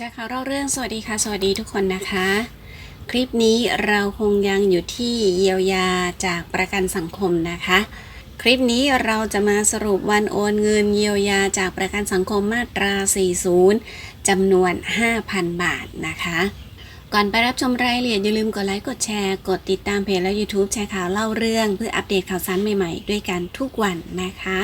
จากข่าวเล่าเรื่องสวัสดีค่ะ สวัสดีทุกคนนะคะ คลิปนี้เราคงยังอยู่ที่เยียวยาจากประกันสังคมนะคะ คลิปนี้เราจะมาสรุปวันโอนเงินเยียวยาจากประกันสังคมมาตรา 40จำนวน 5,000 บาทนะคะก่อนไปรับชมรายละเอียดอย่าลืมกดไลค์กดแชร์ กดติดตามเพจและ YouTube แชร์ข่าวเล่าเรื่อง เพื่ออัปเดตข่าวสารใหม่ๆ ด้วยกันทุกวันนะคะ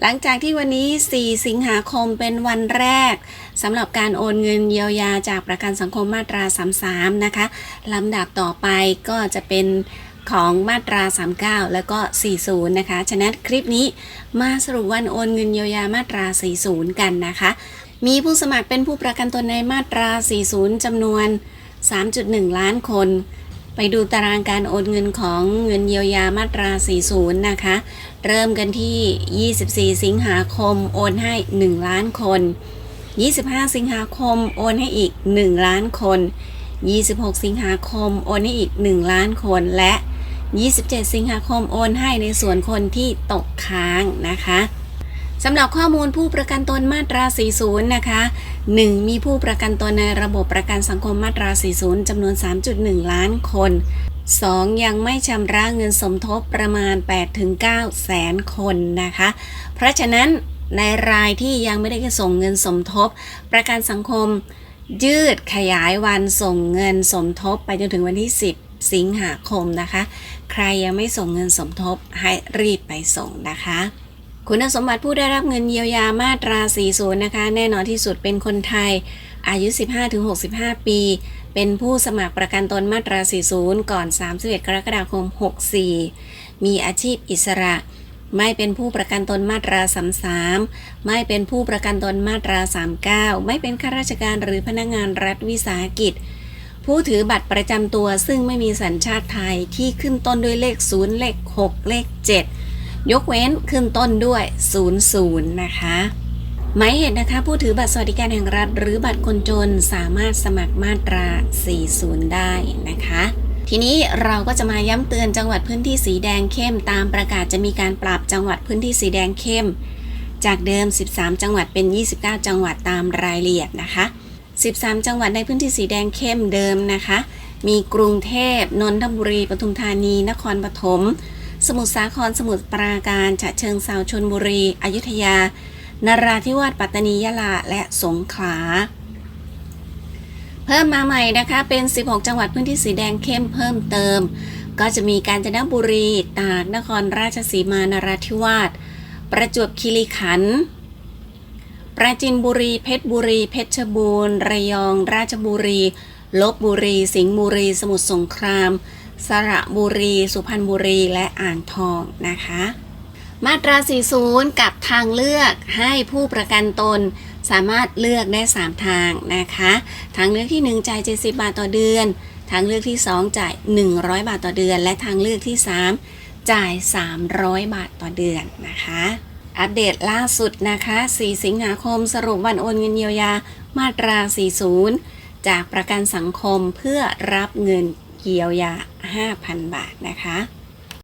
หลังจากที่วันนี้ 4 สิงหาคมเป็นวันแรกสำหรับการโอนเงินเยียวยาจากประกันสังคมมาตรา 33 นะคะลำดับต่อไปก็จะเป็นของมาตรา 39 แล้วก็ 40 นะคะ ฉะนั้นคลิปนี้มาสรุปวันโอนเงินเยียวยามาตรา 40 กันนะคะ มีผู้สมัครเป็นผู้ประกันตนในมาตรา 40 จำนวน 3.1 ล้านคน ไปดูตารางการโอนเงินของเงินเยียวยามาตรา 40 นะคะ เริ่มกันที่ 24 สิงหาคมโอนให้ 1 ล้านคน 25 สิงหาคมโอนให้อีก 1 ล้านคน 26 สิงหาคมโอนให้อีก 1 ล้านคนและ 27 สิงหาคมโอนให้ในส่วนคนที่ตกค้างนะคะ สำหรับข้อมูลผู้ประกันตนมาตรา 40 นะคะ 1. มีผู้ประกันตนในระบบประกันสังคมมาตรา 40 จำนวน 3.1 ล้านคน 2. ยังไม่ชำระเงินสมทบประมาณ 8-9 แสนคนนะคะ เพราะฉะนั้นในรายที่ยังไม่ได้ส่งเงินสมทบ ประกันสังคม ยืดขยายวันส่งเงินสมทบไปจนถึงวันที่ 10 สิงหาคมนะคะ ใครยังไม่ส่งเงินสมทบให้รีบไปส่งนะคะ คุณสมบัติผู้ได้รับเงินเยียวยามาตรา 40 นะคะ แน่นอนที่สุดเป็นคนไทย อายุ 15-65 ปี เป็นผู้สมัครประกันตนมาตรา 40 ก่อน 31 กรกฎาคม 64 มีอาชีพอิสระ ไม่เป็นผู้ประกันตนมาตรา 33 ไม่เป็นผู้ประกันตนมาตรา 39 ไม่เป็นข้าราชการหรือพนักงานรัฐวิสาหกิจ ผู้ถือบัตรประจำตัวซึ่งไม่มีสัญชาติไทยที่ขึ้นต้นด้วยเลข 0 เลข 6 เลข 7 ยกเว้นขึ้นต้นด้วย 00 นะคะหมายเหตุนะคะ ผู้ถือบัตรสวัสดิการแห่งรัฐ หรือบัตรคนจนสามารถสมัครมาตรา 40 ได้นะคะ ทีนี้เราก็จะมาย้ำเตือนจังหวัดพื้นที่สีแดงเข้มตามประกาศจะมีการปรับจังหวัดพื้นที่สีแดงเข้ม จากเดิม 13 จังหวัดเป็น 29 จังหวัดตามรายละเอียดนะคะ 13 จังหวัดในพื้นที่สีแดงเข้มเดิมนะคะ มีกรุงเทพนนทบุรีปทุมธานี นครปฐม สมุทรสาครสมุทรปราการฉะเชิงเซาชนบุรี อยุธยานราธิวาสปัตตานียะลาและสงขลา เพิ่มมาใหม่นะคะเป็น 16 จังหวัดพื้นที่สีแดงเข้มเพิ่มเติม ก็จะมีกาญจนบุรี ตากนครราชสีมานราธิวาสประจวบคีรีขันธ์ปราจีนบุรี เพชรบุรี เพชรบูรณ์ ระยอง ราชบุรี ลบบุรี สิงห์บุรี สมุทรสงคราม สระบุรี สุพรรณบุรีและอ่างทองนะคะ มาตรา 40 กับทางเลือกให้ผู้ประกันตนสามารถเลือกได้ 3 ทางนะคะ ทางเลือกที่ 1 จ่าย 70 บาทต่อเดือน ทางเลือกที่ 2 จ่าย 100 บาทต่อเดือน และทางเลือกที่ 3 จ่าย 300 บาทต่อเดือนนะคะ อัปเดตล่าสุดนะคะ 4 สิงหาคมสรุปวันโอนเงินเยียวยามาตรา 40 จากประกันสังคมเพื่อรับเงิน เยียวยา 5,000 บาทนะคะ